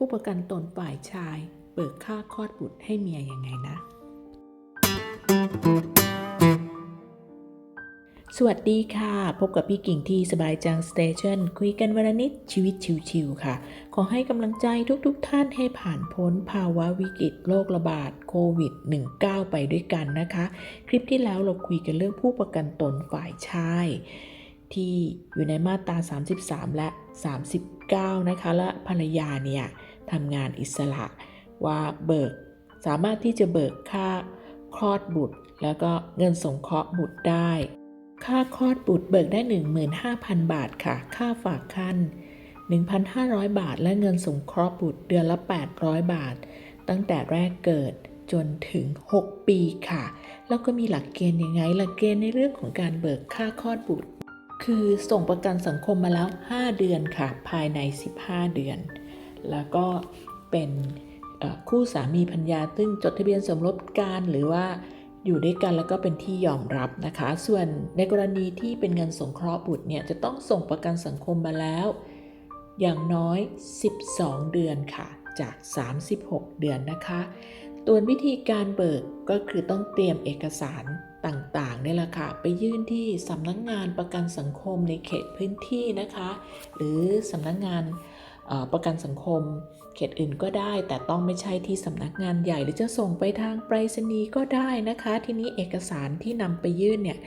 ผู้ประกันตนฝ่ายชาย เบิกค่าคลอดบุตรให้เมียยังไงนะ สวัสดีค่ะ พบกับพี่กิ่งที่สบายจังสเตชันคุยกันวันนิดชีวิตชิวๆค่ะ ขอให้กำลังใจทุกๆทท่านให้ผ่านพ้นภาวะวิกฤตโรคระบาดโควิด -19 ไปด้วยกันนะคะ คลิปที่แล้วเราคุยกันเรื่องผู้ประกันตนฝ่ายชายที่อยู่ในมาตรา 33 และ 39 นะคะ และภรรยาเนี่ย ทำงานอิสระว่าเบิก สามารถที่จะเบิกค่าคลอดบุตร แล้วก็เงินสงเคราะห์บุตรได้ ค่าคลอดบุตรเบิกได้ 15,000 บาทค่ะ ค่าฝากคัน1,500 บาท และเงินสงเคราะห์บุตรเดือนละ 800 บาท ตั้งแต่แรกเกิดจนถึง 6 ปีค่ะ แล้วก็มีหลักเกณฑ์ยังไง หลักเกณฑ์ในเรื่องของการเบิกค่าคลอดบุตร คือส่งประกันสังคมมาแล้ว 5 เดือนค่ะ ภายใน 15 เดือน แล้วก็เป็นคู่สามีพัญญาซึ่งจดทะเบียนสมรสกันหรือว่าอยู่ด้วยกันแล้วก็เป็นที่ยอมรับนะคะ ส่วนในกรณีที่เป็นเงินสงเคราะห์บุตรเนี่ยจะต้องส่งประกันสังคมมาแล้ว อย่างน้อย 12 เดือนค่ะ จาก 36 เดือนนะคะตัววิธีการเบิกก็คือต้องเตรียมเอกสารต่างๆนี่แหละค่ะ ไปยื่นที่สำนักงานประกันสังคมในเขตพื้นที่นะคะ หรือสำนักงาน ประกันสังคม เขตอื่นก็ได้ แต่ต้องไม่ใช่ที่สำนักงานใหญ่ หรือจะส่งไปทางไปรษณีย์ก็ได้นะคะ ทีนี้เอกสารที่นำไปยื่นเนี่ย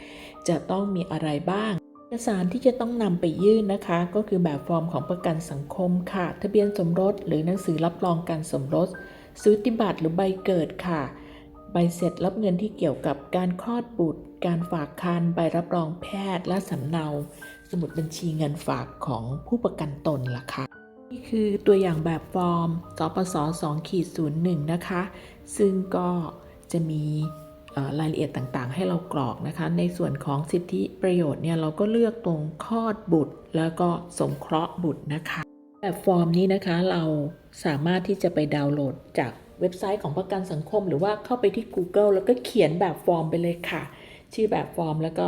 จะต้องมีอะไรบ้างเอกสารที่จะต้องนำไปยื่นนะคะ ก็คือแบบฟอร์มของประกันสังคมค่ะ ทะเบียนสมรส หรือหนังสือรับรองการสมรสสูติบัตรหรือใบเกิดค่ะ ใบเสร็จรับเงินที่เกี่ยวกับการคลอดบุตร การฝากคันใบรับรองแพทย์และสำเนา สมุดบัญชีเงินฝากของผู้ประกันตนล่ะค่ะ นี่คือตัวอย่างแบบฟอร์มสปส2ขีด01 นะคะ ซึ่งก็จะมีรายละเอียดต่างๆ ให้เรากรอกนะคะ ในส่วนของสิทธิประโยชน์เนี่ยเราก็เลือกตรงคลอดบุตร แล้วก็สงเคราะห์บุตรนะคะ แบบฟอร์มนี้นะคะเราสามารถที่จะไปดาวน์โหลดจากเว็บไซต์ของประกันสังคม หรือว่าเข้าไปที่ Google แล้วก็เขียนแบบฟอร์มไปเลยค่ะ ชื่อแบบฟอร์มแล้วก็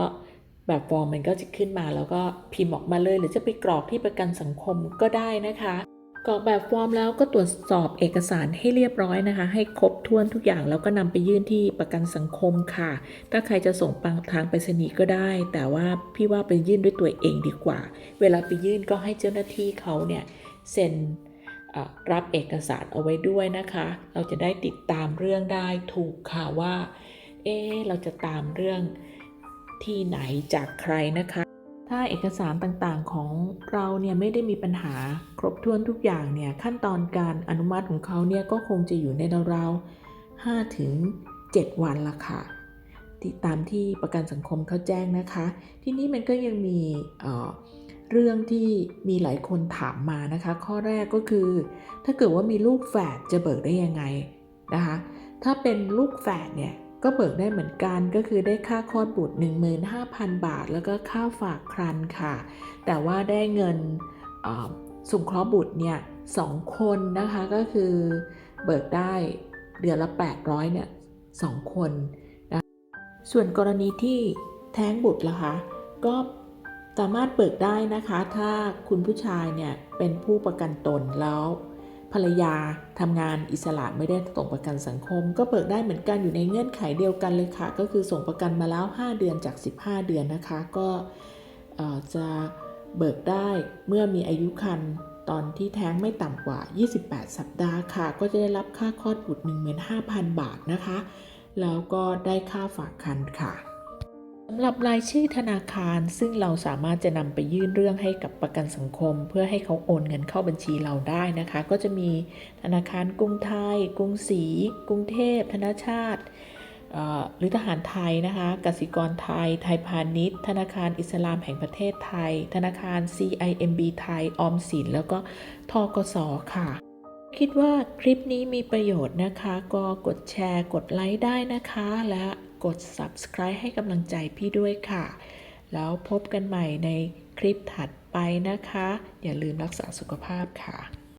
แบบฟอร์มมันก็จะขึ้นมาแล้วก็พิมพ์ออกมาเลย หรือจะไปกรอกที่ประกันสังคมก็ได้นะคะ กรอกแบบฟอร์มแล้วก็ตรวจสอบเอกสารให้เรียบร้อยนะคะ ให้ครบถ้วนทุกอย่างแล้วก็นำไปยื่นที่ประกันสังคมค่ะ ถ้าใครจะส่งปังทางไปรษณีย์ก็ได้ แต่ว่าพี่ว่าไปยื่นด้วยตัวเองดีกว่า เวลาไปยื่นก็ให้เจ้าหน้าที่เขาเนี่ยเซ็นรับเอกสารเอาไว้ด้วยนะคะ เราจะได้ติดตามเรื่องได้ถูกค่ะว่า เอ๊เราจะตามเรื่อง ที่ไหนจากใครนะคะ ถ้าเอกสารต่างๆของเราเนี่ยไม่ได้มีปัญหาครบถ้วนทุกอย่างเนี่ยขั้นตอนการอนุมัติของเขาเนี่ยก็คงจะอยู่ในราวๆ5ถึง 7 วันละค่ะตามที่ประกันสังคมเขาแจ้งนะคะ ทีนี้มันก็ยังมีเเรื่องที่มีหลายคนถามมานะคะ ข้อแรกก็คือ ถ้าเกิดว่ามีลูกแฝดจะเบิกได้ยังไงนะคะ ถ้าเป็นลูกแฝดเนี่ย ก็เบิกได้เหมือนกันก็คือได้ค่าคลอดบุตร 15,000 บาท แล้วก็ค่าฝากครันค่ะ แต่ว่าได้เงินเอ่งเคราะห์บุตรเนี่ยสองคนนะคะก็คือเบิกได้เดือนละ 800เนี่ยสองคนนะส่วนกรณีที่แท้งบุตรล่ะคะก็สามารถเบิกได้นะคะ ถ้าคุณผู้ชายเนี่ยเป็นผู้ประกันตนแล้ว ภรรยาทำงานอิสระไม่ได้ส่งประกันสังคม ก็เบิกได้เหมือนกันอยู่ในเงื่อนไขเดียวกันเลยค่ะ ก็คือส่งประกันมาแล้ว 5 เดือนจาก 15 เดือนนะคะ ก็จะเบิกได้เมื่อมีอายุคันตอนที่แท้งไม่ต่ำกว่า 28 สัปดาห์ค่ะ ก็จะได้รับค่าคลอดบุตร15,000 บาทนะคะ แล้วก็ได้ค่าฝากคันค่ะำหรับรายชื่อธนาคารซึ่งเราสามารถจะนำไปยื่นเรื่องให้กับประกันสังคม เพื่อให้เขาโอนเงินเข้าบัญชีเราได้นะคะ ก็จะมีธนาคารกรุงไทย กรุงศรีกรุงเทพ ธนาชาติหรือทหารไทยนะคะกสิกรไทย ไทยพาณิชย์ ธนาคารอิสลามแห่งประเทศไทย ธนาคาร CIMB ไทย ออมสิน แล้วก็ทกสค่ะ คิดว่าคลิปนี้มีประโยชน์นะคะ ก็กดแชร์ กดไลค์ได้นะคะ และ กด subscribe ให้กำลังใจพี่ด้วยค่ะ แล้วพบกันใหม่ในคลิปถัดไปนะคะ อย่าลืมรักษาสุขภาพค่ะ